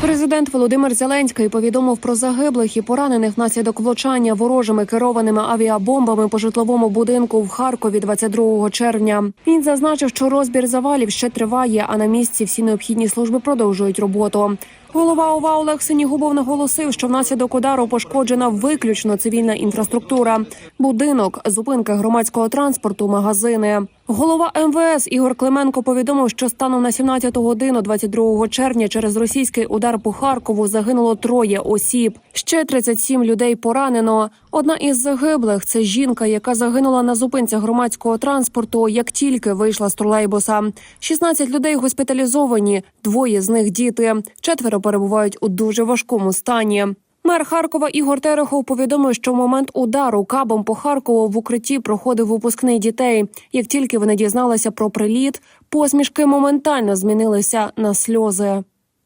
Президент Володимир Зеленський повідомив про загиблих і поранених внаслідок влучання ворожими керованими авіабомбами по житловому будинку в Харкові 22 червня. Він зазначив, що розбір завалів ще триває, а на місці всі необхідні служби продовжують роботу. Голова ОВА Олег Синігубов наголосив, що внаслідок удару пошкоджена виключно цивільна інфраструктура, будинок, зупинки громадського транспорту, магазини. Голова МВС Ігор Клименко повідомив, що станом на 17 годину 22 червня через російський удар по Харкову загинуло троє осіб. Ще 37 людей поранено. Одна із загиблих це жінка, яка загинула на зупинці громадського транспорту, як тільки вийшла з тролейбуса. 16 людей госпіталізовані, двоє з них діти. Четверо перебувають у дуже важкому стані. Мер Харкова Ігор Терехов повідомив, що в момент удару кабом по Харкову в укритті проходив випускний дітей. Як тільки вони дізналися про приліт, посмішки моментально змінилися на сльози.